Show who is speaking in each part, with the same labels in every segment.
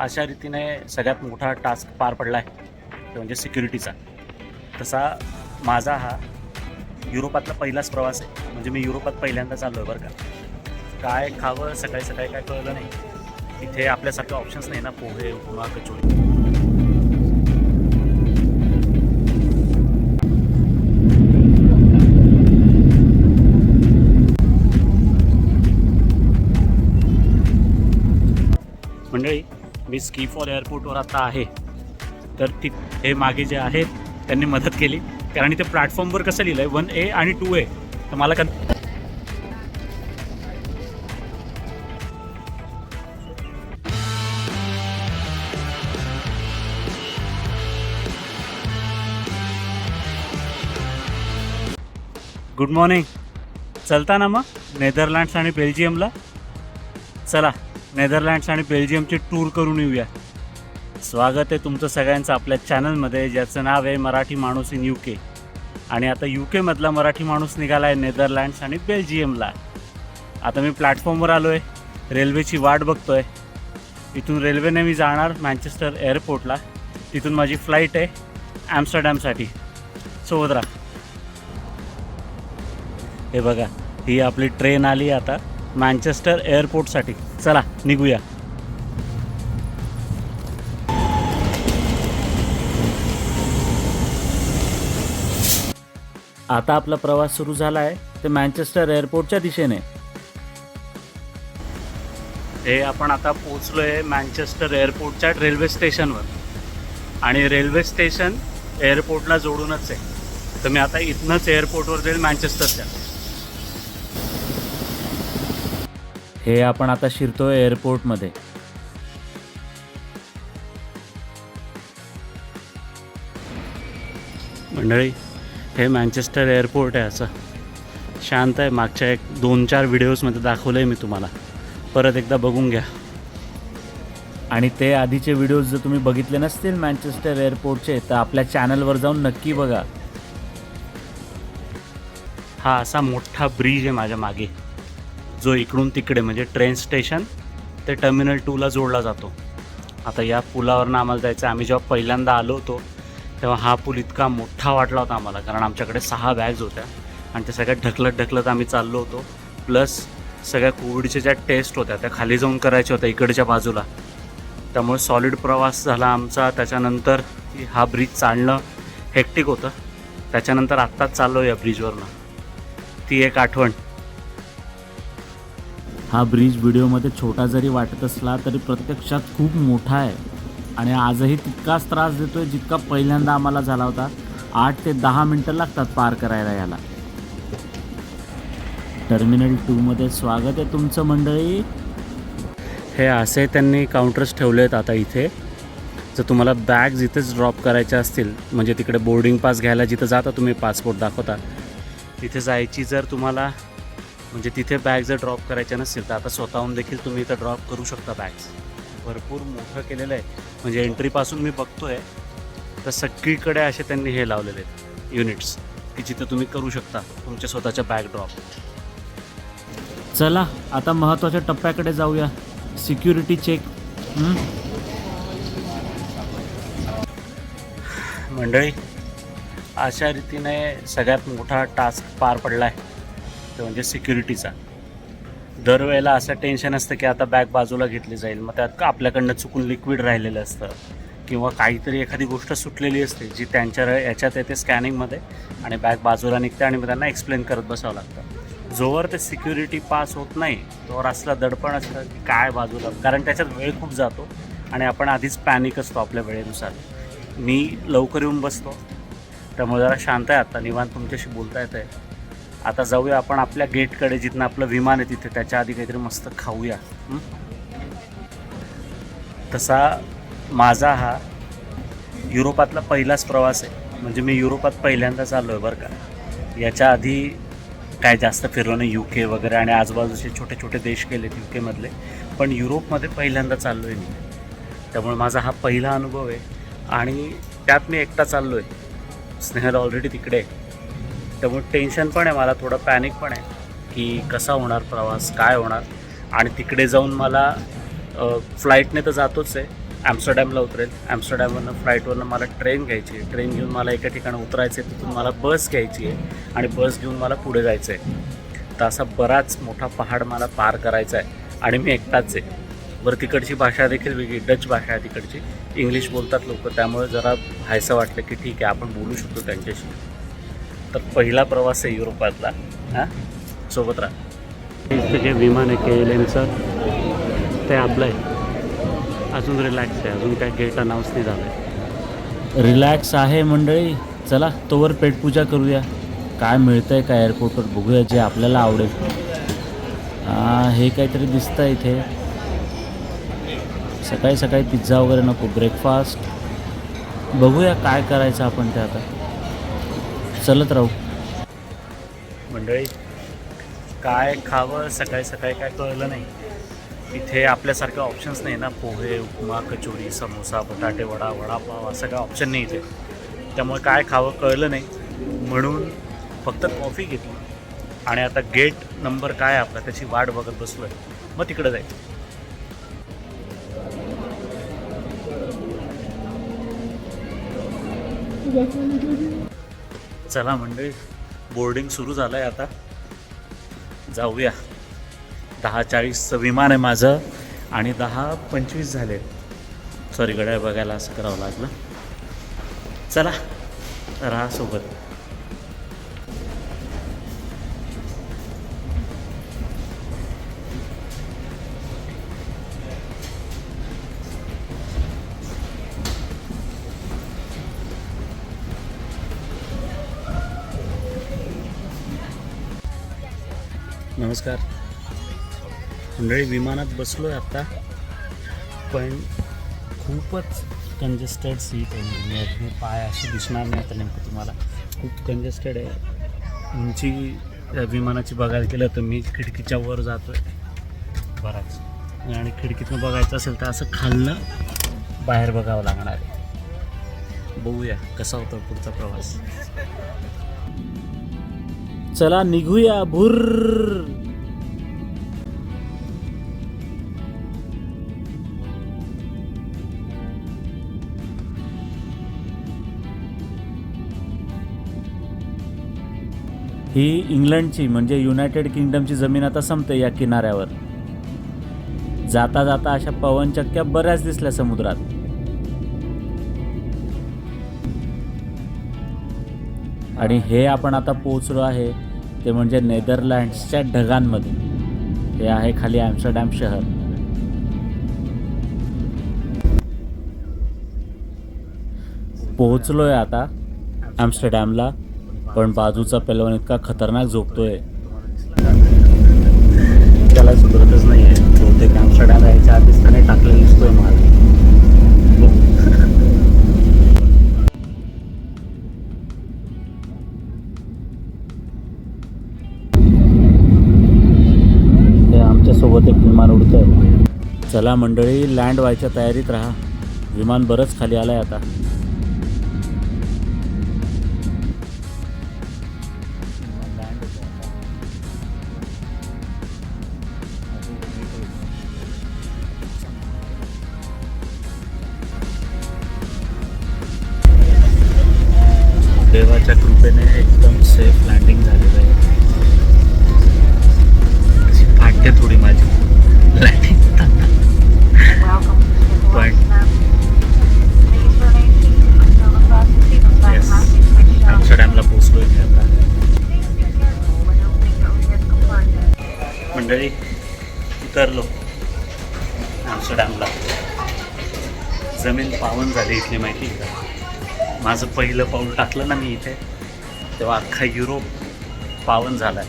Speaker 1: अशा रीतीने सगळ्यात मोठा टास्क पार पडला आहे म्हणजे सिक्युरिटीचा. तसा माझा हा युरोपातला पहिलाच प्रवास आहे. म्हणजे मी युरोपात पहिल्यांदा चाललो आहे बरं का. काय खावं सकाळी सकाळी काय कळलं नाही. इथे आपल्यासारखे ऑप्शन्स नाही ना पोहे उपमा कचोरी. मी स्कीफॉल एअरपोर्टवर आता आहे. तर ती हे मागे जे आहेत त्यांनी मदत केली. कारण इथे प्लॅटफॉर्मवर कसं लिहिलं आहे वन ए आणि टू ए. तर मला का गुड मॉर्निंग चलता ना मग? नेदरलँड्स आणि बेल्जियमला? चला. नेदरलँड्स आणि बेल्जियमची टूर करून येऊया. स्वागत आहे तुमचं सगळ्यांचं आपल्या चॅनलमध्ये ज्याचं नाव आहे मराठी माणूस इन यू के. आणि आता यू केमधला मराठी माणूस निघाला आहे नेदरलँड्स आणि बेल्जियमला. आता मी प्लॅटफॉर्मवर आलो आहे रेल्वेची वाट बघतो आहे इथून रेल्वेने मी जाणार मँचेस्टर एअरपोर्टला. तिथून माझी फ्लाईट आहे ॲम्स्टरडॅमसाठी. सोबत राहा. हे बघा ही आपली ट्रेन आली आता. मँचेस्टर एअरपोर्टसाठी. चला निघूया. आता आपला प्रवास सुरू झाला आहे ते मँचेस्टर एअरपोर्टच्या दिशेने. हे आपण आता पोचलोय मँचेस्टर एअरपोर्टच्या रेल्वे स्टेशनवर. आणि रेल्वे स्टेशन एअरपोर्टला जोडूनच आहे. तर मी आता इथनंच एअरपोर्टवर जाईल मँचेस्टरच्या. हे आपण आता शिरतोय एअरपोर्टमध्ये. मंडळी हे मँचेस्टर एअरपोर्ट आहे असं. शांत आहे मागच्या एक दोन चार व्हिडिओजमध्ये दाखवलं आहे मी तुम्हाला. परत एकदा बघून घ्या. आणि ते आधीचे व्हिडिओज जर तुम्ही बघितले नसतील मँचेस्टर एअरपोर्टचे तर आपल्या चॅनलवर जाऊन नक्की बघा. हा असा मोठा ब्रिज आहे माझ्या मागे. जो इकडून तिकडे म्हणजे ट्रेन स्टेशन ते टर्मिनल टूला जोडला जातो. आता या पुलावरनं आम्हाला जायचं आम्ही जेव्हा पहिल्यांदा आलो होतो तेव्हा हा पूल इतका मोठा वाटला होता आम्हाला कारण आमच्याकडे सहा बॅग्स होत्या. आणि त्या सगळ्या ढकलत ढकलत आम्ही चाललो होतो. प्लस सगळ्या कोविडच्या ज्या टेस्ट होत्या त्या खाली जाऊन करायच्या होत्या इकडच्या बाजूला. त्यामुळे सॉलिड प्रवास झाला आमचा. त्याच्यानंतर हा ब्रिज चालणं हेक्टिक होतं. त्याच्यानंतर आत्ताच चाललो या ब्रिजवरनं ती एक आठवण. हा ब्रिज व्हिडिओमध्ये छोटा जरी वाटत असला तरी प्रत्यक्षात खूप मोठा आहे. आणि आजही तितकाच त्रास देतो आहे जितका पहिल्यांदा आम्हाला झाला होता. आठ ते दहा मिनटं लागतात पार करायला याला टर्मिनल टूमध्ये स्वागत आहे तुमचं मंडळी. हे असे त्यांनी काउंटर्स ठेवले आहेत आता इथे. जर तुम्हाला बॅग्स इथेच ड्रॉप करायच्या असतील म्हणजे तिकडे बोर्डिंग पास घ्यायला जिथं जाता तुम्ही पासपोर्ट दाखवता. तिथे जायची जर तुम्हाला म्हणजे तिथे बॅग जर ड्रॉप करायच्या नसतील तर आता स्वतःहून देखील तुम्ही इथं ड्रॉप करू शकता बॅग्स भरपूर मोठं केलेलं आहे. म्हणजे एंट्रीपासून मी बघतो आहे तर सगळीकडे असे त्यांनी हे लावलेले आहेत युनिट्स की जिथं तुम्ही करू शकता तुमच्या स्वतःच्या बॅग ड्रॉप चला आता महत्त्वाच्या टप्प्याकडे जाऊया. सिक्युरिटी चेक मंडळी अशा रीतीने सगळ्यात मोठा टास्क पार पडला आहे तो म्हणजे सिक्युरिटीचा दरवेळेला असं टेन्शन असतं की आता बॅग बाजूला घेतली जाईल. मग त्यात का आपल्याकडनं चुकून लिक्विड राहिलेलं असतं? किंवा काहीतरी एखादी गोष्ट सुटलेली असते जी त्यांच्या याच्यात येते स्कॅनिंगमध्ये आणि बॅग बाजूला निघते आणि मग त्यांना एक्सप्लेन करत बसावं लागतं. जोवर ते सिक्युरिटी पास होत नाही तोवर असला दडपण असतं की काय बाजूला. कारण त्याच्यात वेळ खूप जातो आणि आपण आधीच पॅनिक असतो आपल्या वेळेनुसार. मी लवकर येऊन बसतो. त्यामुळे जरा शांत आहे आता. निवांत तुमच्याशी बोलता येतं आहे आता जाऊया आपण आपल्या गेटकडे जिथनं आपलं विमान आहे तिथे. त्याच्या आधी काहीतरी मस्त खाऊया. तसा माझा हा युरोपातला पहिलाच प्रवास आहे. म्हणजे मी युरोपात पहिल्यांदा चाललो आहे बरं का. याच्या आधी काय जास्त फिरलो नाही यू के वगैरे आणि आजूबाजूचे छोटे छोटे देश गेलेत यू केमधले पण युरोपमध्ये पहिल्यांदा चाललो आहे मी. त्यामुळे माझा हा पहिला अनुभव आहे. आणि त्यात मी एकटा चाललो आहे स्नेहल ऑलरेडी तिकडे आहे. त्यामुळे टेन्शन पण आहे मला थोडं पॅनिक पण आहे की कसा होणार प्रवास काय होणार. आणि तिकडे जाऊन मला फ्लाईटने तर जातोच आहे. ॲम्स्टरडॅमला उतरेल. ॲम्स्टरडॅमवरनं फ्लाईटवरनं मला ट्रेन घ्यायची आहे. ट्रेन घेऊन मला एका ठिकाणी उतरायचं आहे तिथून मला बस घ्यायची आहे. आणि बस घेऊन मला पुढे जायचं आहे तर असा बराच मोठा पहाड मला पार करायचा आहे. आणि मी एकटाच आहे. बरं तिकडची भाषा देखील वेगळी डच भाषा आहे तिकडची. इंग्लिश बोलतात लोक त्यामुळे जरा व्हायचं वाटलं की ठीक आहे आपण बोलू शकतो त्यांच्याशी. तर पहिला प्रवास आहे युरोपातला. हां? सोबत राहा. इथं जे विमान आहे के एल एमचं ते आपलं आहे. अजून रिलॅक्स आहे. अजून काय गेट अनाऊन्स नाही झालं आहे
Speaker 2: रिलॅक्स आहे मंडळी. चला तोवर पेटपूजा करूया. काय मिळतंय का एअरपोर्टवर बघूया जे आपल्याला आवडेल. हां हे काहीतरी दिसतं इथे. सकाळी सकाळी पिझ्झा वगैरे नको. ब्रेकफास्ट बघूया काय करायचं आपण ते आता. चलत राहू.
Speaker 1: मंडळी काय खावं सकाळी सकाळी काय कळलं नाही. इथे आपल्यासारखे ऑप्शन्स नाही ना पोहे उपमा कचोरी समोसा बटाटे वडा वडापाव असं काय ऑप्शन नाही इथे. त्यामुळे काय खावं कळलं नाही. म्हणून फक्त कॉफी घेतली. आणि आता गेट नंबर काय आहे आपला? त्याची वाट बघत बसलो आहे मग तिकडं जायचं. चला मंडळी बोर्डिंग सुरू झालं आहे आता. जाऊया. दहा चाळीसचं विमान आहे माझं आणि दहा पंचवीस झाले. सॉरी गड्या बघायला असं करावं लागलं. चला राहा सोबत. नमस्कार. मंडळी विमानात बसलो आहे आत्ता पण खूपच कंजेस्टेड सीट आहे. मी- पाय असे दिसणार नाही तर नेमकं तुम्हाला. खूप कंजेस्टेड आहे. उंची विमानाची बघायला गेलं तर मी खिडकीच्या वर जातो आहे बराच. आणि खिडकीतनं बघायचं असेल तर असं खालनं बाहेर बघावं लागणार आहे. बघूया कसा होता पुढचा प्रवास.
Speaker 2: चला निघूया. भुर ही इंग्लंडची म्हणजे युनायटेड किंगडमची जमीन आता संपते या किनाऱ्यावर. जाता जाता अशा पवनचक्क्या बऱ्याच दिसल्या समुद्रात. आणि हे आपण आता पोहोचलो आहे ते म्हणजे नेदरलँड्सच्या ढगांमध्ये. हे आहे खाली ॲम्स्टरडॅम शहर. पोहोचलोय आता ॲम्स्टरडॅमला पण बाजूचा पेलवण इतका खतरनाक झोपतोय.
Speaker 1: त्याला सुधरतच नाही आहे बहुतेक ॲम्स्टरडॅम यायच्या आधीच त्याने टाकलेलं दिसतोय मला.
Speaker 2: आमच्यासोबत एक विमान उडतंय. चला मंडळी लँड व्हायच्या तयारीत राहा. विमान बरंच खाली आलंय आता.
Speaker 3: Be careful when opening your overhead compartment.
Speaker 1: मंडळी उतरलो. ॲम्स्टरडॅमला जमीन पावन झाली इथली माहिती का? माझं पहिलं पाऊल टाकलं ना मी इथे तेव्हा अख्खा युरोप पावन झाला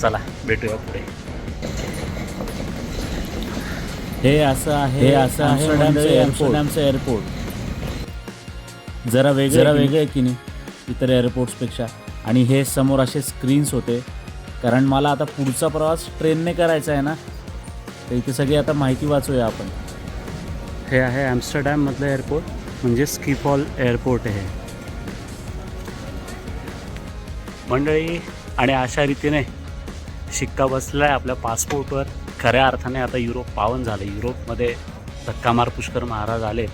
Speaker 1: चला भेटूया पुढे.
Speaker 2: हे असं आहे हे असं आहे. आमस्टरडॅमचं एअरपोर्ट जरा वेगळं जरा वेगळं आहे की नाही? इतर एअरपोर्ट्सपेक्षा आणि हे समोर असे स्क्रीन्स होते. कारण मला आता पुढचा प्रवास ट्रेनने करायचा आहे ना तर इथे सगळी आता माहिती वाचूया आपण.
Speaker 1: हे आहे ॲम्स्टरडॅममधलं एअरपोर्ट म्हणजे स्किफॉल एअरपोर्ट आहे. हे. मंडळी आणि अशा रीतीने शिक्का बसला आहे आपल्या पासपोर्टवर खऱ्या अर्थाने आता युरोप पावन झालं युरोपमध्ये धक्कामार पुष्कर महाराज आले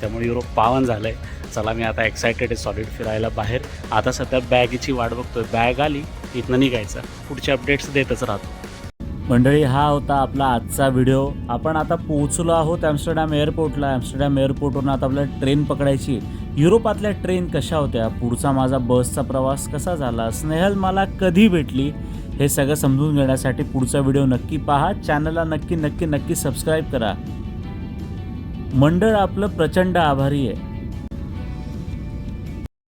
Speaker 1: त्यामुळे युरोप पावन झालं आहे चला मी आता एक्सायटेड आहे सॉलिड फिरायला बाहेर. आता सध्या बॅगची वाट बघतोय. बॅग आली इथनं निघायचं. पुढचे अपडेट्स देतच राहतो.
Speaker 2: मंडळी हा होता आपला आजचा व्हिडिओ आपण आता पोहोचलो आहोत ॲम्स्टरडॅम एअरपोर्टला ॲम्स्टरडॅम एअरपोर्टवरून आता आपल्याला ट्रेन पकडायची आहे. युरोपातल्या ट्रेन कशा होत्या? पुढचा माझा बसचा प्रवास कसा झाला? स्नेहल मला कधी भेटली? हे सगळं समजून घेण्यासाठी पुढचा व्हिडिओ नक्की पहा. चॅनलला नक्की नक्की नक्की सबस्क्राईब करा. मंडळ आपलं प्रचंड आभारी आहे.